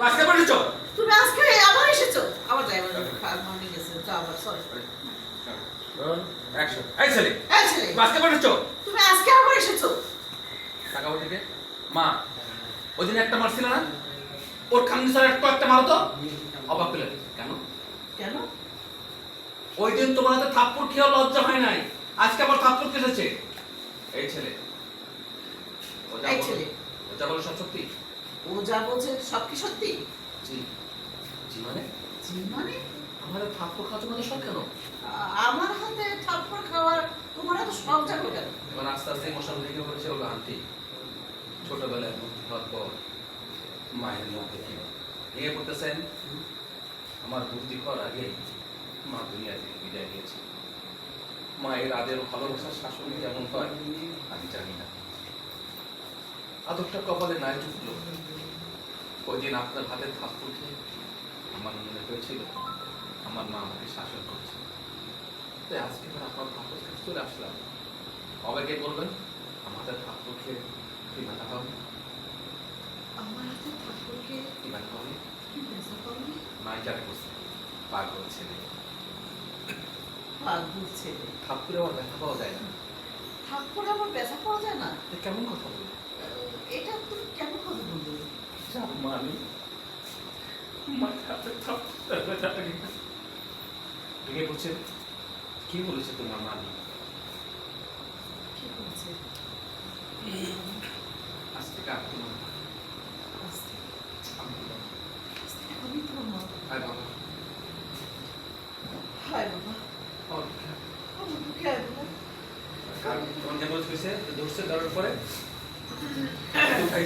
আজকে পড়েছো তুমি আজকে আবার এসেছ? আবার যাই আবার মর্নিং গেছে তো আবার সরি অ্যাকশন এই ছেলে এই ছেলে। আজকে পড়েছো তুমি আজকে আবার এসেছ? টাকা থেকে মা ওই দিন একটা মারছিল না? ওর খামনি একটু একটা মারো তো। অবাক পেলেন কেন? কেন? ওই দিন তোমার হাতে থাপ্পড় খেয়েও লজ্জা হয় নাই। আজকে আবার থাপ্পড় কেটেছে। এই ছেলে। ও যা। ও সব সত্যি? ও যা বলছে সব কি সত্যি? জি। জি মানে? জি মানে? আমাদের থাপ্পড় খাওয়া তোমাদের সব কেন? আমার হাতে থাপ্পড় খাওয়ার তোমার এত শখ জাগলো কেন? এবার আস্তে আস্তে মশাল ভেঙে পড়েছে ওগুলো আন্টি ছোটবেলায় ভর্তি হওয়ার পর মায়ের মধ্যে কি ভেঙে পড়তেছেন আমার ভর্তি হওয়ার আগে মা দুনিয়া থেকে বিদায় নিয়েছে। মায়ের আদের ভালোবাসার শাসন কেমন হয় আমি জানি না। আদরটা কপালে নাই ঢুকলো। ওই দিন আপনার হাতের থাপ্পড় খেয়ে আমার মনে হয়েছিল আমার মা আমাকে শাসন করছে। তাই আজকে আপনার থাপ্পড় খেতে চলে আসলাম। অবাকে বলবেন আমাদের থাপ্পড় খেয়ে কি ব্যথা পাবে? আমার হাতে থাপ্পড় খেয়ে কি ব্যথা পাবে? কি ব্যথা পাওনি নাই জানে বুঝতে পাগল ছেলে। পাগল ছেলে। থাপ্পড়ে আমার ব্যথা পাওয়া যায় না? থাপ্পড়ে আমার ব্যথা পাওয়া যায় না? কেমন কথা বলে এটা তুমি কেমন কথা বললে ব্যথা লাগে না ভেঙে পড়ছে কি বলেছে তোমার মানি? কি বলছে? আজ থেকে আর তোমার আয় বাবা। হায় বাবা। আমার হাত। বুকে আয় বাবা তোমার যেমন হয়েছে ধরছে ধরার পরে?